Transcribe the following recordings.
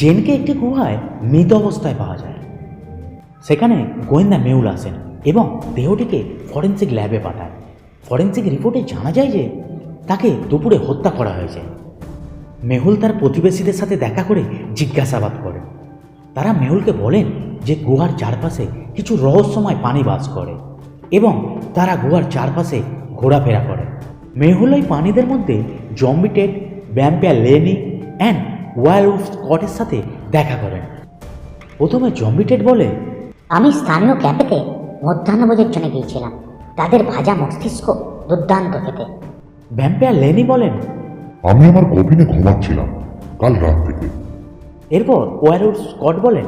জেনকে একটি গুহায় মৃত অবস্থায় পাওয়া যায়। সেখানে গোয়েন্দা মেউল আসেন এবং দেহটিকে ফরেন্সিক ল্যাবে পাঠায়। ফরেন্সিক রিপোর্টে জানা যায় যে তাকে দুপুরে হত্যা করা হয়েছে। মেহুল তার প্রতিবেশীদের সাথে দেখা করে জিজ্ঞাসাবাদ করে। তারা মেহুলকে বলেন যে গুহার চারপাশে কিছু রহস্যময় পানি বাস করে এবং তারা গুহার চারপাশে ঘোরাফেরা করে। মেহুল ওই পানিদের মধ্যে জম্বিটেড, ব্যাম্পিয়ার লেনি, অ্যান্ড ওয়াইল্ড স্কটের সাথে দেখা করেন প্রথমে জম্বিটেড বলে আমি স্থানীয় ক্যাফেতে মধ্যাহ্নভোজের জন্য গিয়েছিলাম। তাদের ভাজা মস্তিষ্ক দুর্দান্ত খেতে। ভ্যাম্পায়ার লেনি বলেন আমি আমার কবিনে ঘুমাচ্ছিলাম কাল রাত থেকে। এরপর ওয়ারউড স্কট বলেন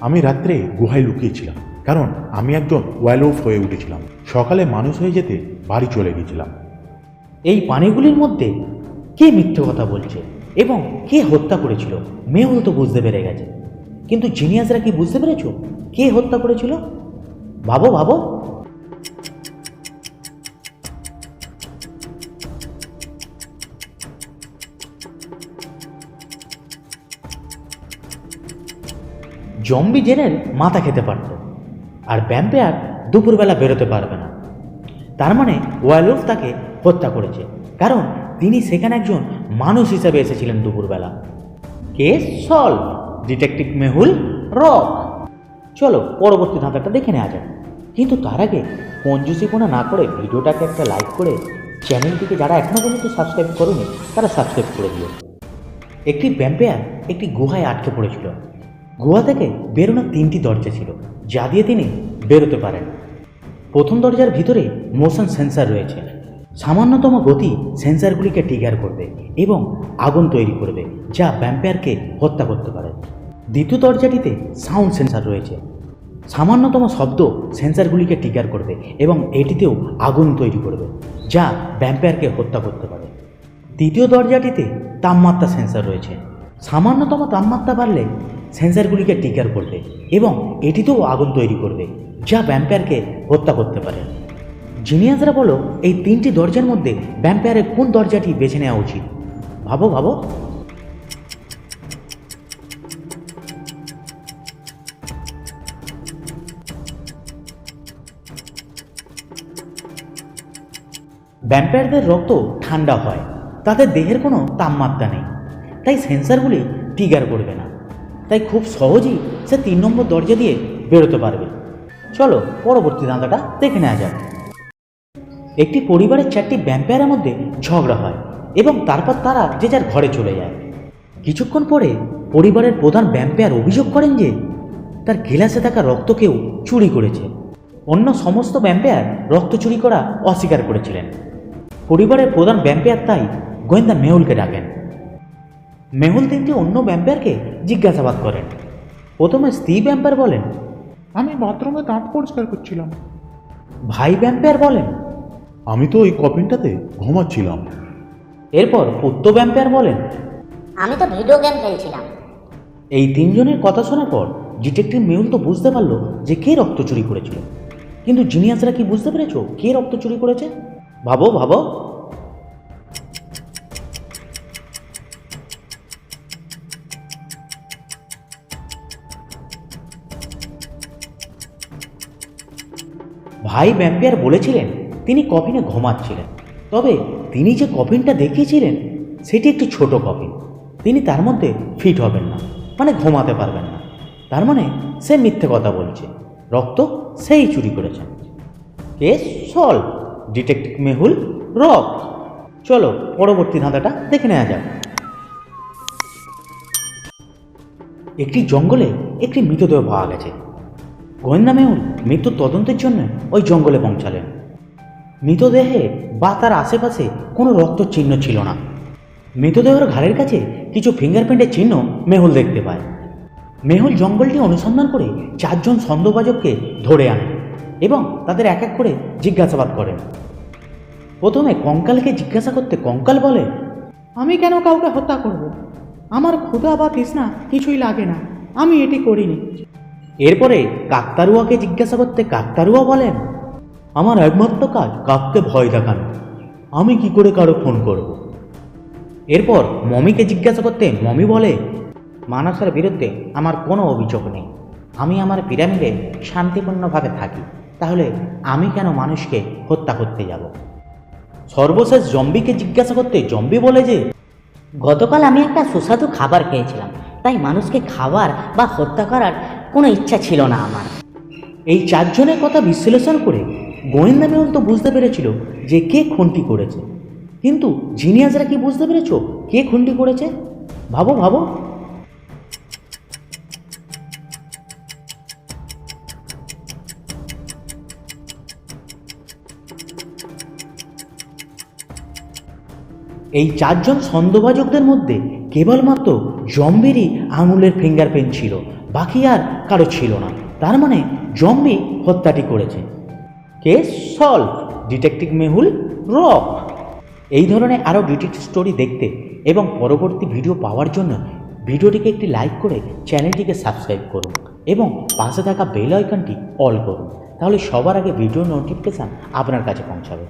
আমি রাত্রে গুহায় লুকিয়েছিলাম কারণ আমি একজন ওয়াইলফ হয়ে উঠেছিলাম। সকালে মানুষ হয়ে যেতে বাড়ি চলে গেছিলাম এই পানিগুলির মধ্যে কে মিথ্যে কথা বলছে? এবং কে হত্যা করেছিল? মেহুল তো বুঝতে পেরে গেছে। কিন্তু জিনিয়াসরা কি বুঝতে পেরেছ? কে হত্যা করেছিল? ভাবো ভাবো। জম্বি জেনের মাথা খেতে পারত, আর ব্যাম্পেয়ার দুপুরবেলা বেরোতে পারবে না। তার মানে ওয়াইলফ তাকে হত্যা করেছে, কারণ তিনি সেখানে একজন মানুষ হিসাবে এসেছিলেন দুপুরবেলা। Case solve, detective Mehul Rock. চলো, পরবর্তী ধাঁধাটা দেখে নেওয়া যাক। কিন্তু তার আগে কঞ্জুসিপোনা না করে ভিডিওটাকে একটা লাইক করে চ্যানেলটিকে যারা এখনও পর্যন্ত সাবস্ক্রাইব করেনি, তারা সাবস্ক্রাইব করে দিও। একটি ব্যাম্পেয়ার একটি গুহায় আটকে পড়েছিল। গুহা থেকে বেরোনোর তিনটি দরজা ছিল, যা দিয়ে তিনি বেরোতে পারেন। প্রথম দরজার ভিতরে মোশন সেন্সার রয়েছে। সামান্যতম গতি সেন্সারগুলিকে ট্রিগার করবে এবং আগুন তৈরি করবে, যা ভ্যাম্পায়ারকে হত্যা করতে পারে। দ্বিতীয় দরজাটিতে সাউন্ড সেন্সার রয়েছে। সামান্যতম শব্দ সেন্সারগুলিকে ট্রিগার করবে এবং এটিতেও আগুন তৈরি করবে, যা ভ্যাম্পায়ারকে হত্যা করতে পারে। তৃতীয় দরজাটিতে তাপমাত্রা সেন্সার রয়েছে। সামান্যতম তাপমাত্রা বাড়লে সেন্সারগুলিকে ট্রিগার করবে এবং এটিতেও আগুন তৈরি করবে, যা ভ্যাম্পায়ারকে হত্যা করতে পারে। জিনিয়াসরা বলো, এই তিনটি দরজার মধ্যে ভ্যাম্পায়ারের কোন দরজাটি বেছে নেওয়া উচিত? ভাবো ভাবো। ভ্যাম্পায়ারদের রক্ত ঠান্ডা হয়, তাদের দেহের কোনো তাপমাত্রা নেই। তাই সেন্সারগুলি ট্রিগার করবে না। তাই খুব সহজেই সে তিন নম্বর দরজা দিয়ে বেরোতে পারবে। চলো, পরবর্তী ধাঁধাটা দেখে নেওয়া যাক। একটি পরিবারের চারটি ভ্যাম্পায়ারের মধ্যে ঝগড়া হয় এবং তারপর তারা যে যার ঘরে চলে যায়। কিছুক্ষণ পরে পরিবারের প্রধান ভ্যাম্পায়ার অভিযোগ করেন যে তার গিলাসে থাকা রক্ত কেউ চুরি করেছে। অন্য সমস্ত ভ্যাম্পায়ার রক্ত চুরি করা অস্বীকার করেছিলেন। পরিবারের প্রধান ভ্যাম্পায়ার তাই গোয়েন্দা মেহুলকে ডাকেন। মেহুল তিনটি অন্য ভ্যাম্পায়ারকে জিজ্ঞাসাবাদ করেন। প্রথমে স্ত্রী ভ্যাম্পায়ার বলেন আমি বাথরুমে দাঁত পরিষ্কার করছিলাম। ভাই ভ্যাম্পায়ার বলেন আমি তো ওই কফিনটাতে ঘুমাচ্ছিলাম। এরপর পুত্র ভ্যাম্পায়ার বলেন আমি তো ভিডিও গেম খেলছিলাম। এই তিনজনের কথা শোনার পর ডিটেকটিভ মেহুল তো বুঝতে পারল যে কে রক্ত চুরি করেছিল। কিন্তু জিনিয়াসরা কি বুঝতে পেরেছ কে রক্ত চুরি করেছে? ভাবো ভাবো। ভাই ভ্যাম্পিয়ার বলেছিলেন তিনি কফিনে ঘুমাচ্ছিলেন। তবে তিনি যে কফিনটা দেখিয়েছিলেন, সেটি একটি ছোট কফিন। তিনি তার মধ্যে ফিট হবেন না মানে ঘুমাতে পারবেন না। তার মানে সে মিথ্যে কথা বলছে। রক্ত সেই চুরি করেছেন case solve, detective Mehul, Rock. চলো, পরবর্তী ধাঁধাটা দেখে নেওয়া যাক। একটি জঙ্গলে একটি মৃতদেহ পাওয়া গেছে। গোয়েন্দা মেহুল মৃত্যুর তদন্তের জন্য ওই জঙ্গলে পৌঁছালেন। মৃতদেহে বা তার আশেপাশে কোনো রক্ত চিহ্ন ছিল না। মৃতদেহের ঘাড়ের কাছে কিছু ফিঙ্গারপ্রিন্টের চিহ্ন মেহুল দেখতে পায়। মেহুল জঙ্গলটি অনুসন্ধান করে চারজন সন্দেহভাজককে ধরে আনে এবং তাদের এক এক করে জিজ্ঞাসাবাদ করেন প্রথমে কঙ্কালকে জিজ্ঞাসা করতে কঙ্কাল বলে, আমি কেন কাউকে হত্যা করব? আমার ক্ষুধা বা তৃষ্ণা কিছুই লাগে না। আমি এটি করিনি। এরপরে কাকতারুয়াকে জিজ্ঞাসা করতে কাকতারুয়া বলেন আমার একমাত্র কাজ কাককে ভয় দেখানো। আমি কি করে কারও ফোন করব? এরপর মমিকে জিজ্ঞাসা করতে মমি বলে মানুষের বিরুদ্ধে আমার কোনো অভিযোগ নেই। আমি আমার পিরামিডে শান্তিপূর্ণভাবে থাকি। তাহলে আমি কেন মানুষকে হত্যা করতে যাব? সর্বশেষ জম্বিকে জিজ্ঞাসা করতে জম্বি বলে যে, গতকাল আমি একটা সুস্বাদু খাবার খেয়েছিলাম। তাই মানুষকে খাবার বা হত্যা করার কোনো ইচ্ছা ছিল না আমার। এই চারজনের কথা বিশ্লেষণ করে গোয়েন্দা মেহল তো বুঝতে পেরেছিল যে কে খুনটি করেছে। কিন্তু জিনিয়াসরা কি বুঝতে পেরেছ কে খুনটি করেছে? ভাবো ভাবো। এই চারজন সন্দেহভাজকদের মধ্যে কেবলমাত্র জম্বিরই আঙুলের ফিঙ্গারপ্রিন্ট ছিল, বাকি আর কারও ছিল না। তার মানে জম্বি হত্যাটি করেছে। Case solve detective Mehul Rock. এই ধরনের আরও ডিটেকটিভ স্টোরি দেখতে এবং পরবর্তী ভিডিও পাওয়ার জন্য ভিডিওটিকে একটি লাইক করে চ্যানেলটিকে সাবস্ক্রাইব করুন এবং পাশে থাকা বেল আইকনটি অল করুন। তাহলে সবার আগে ভিডিও নোটিফিকেশান আপনার কাছে পৌঁছাবে।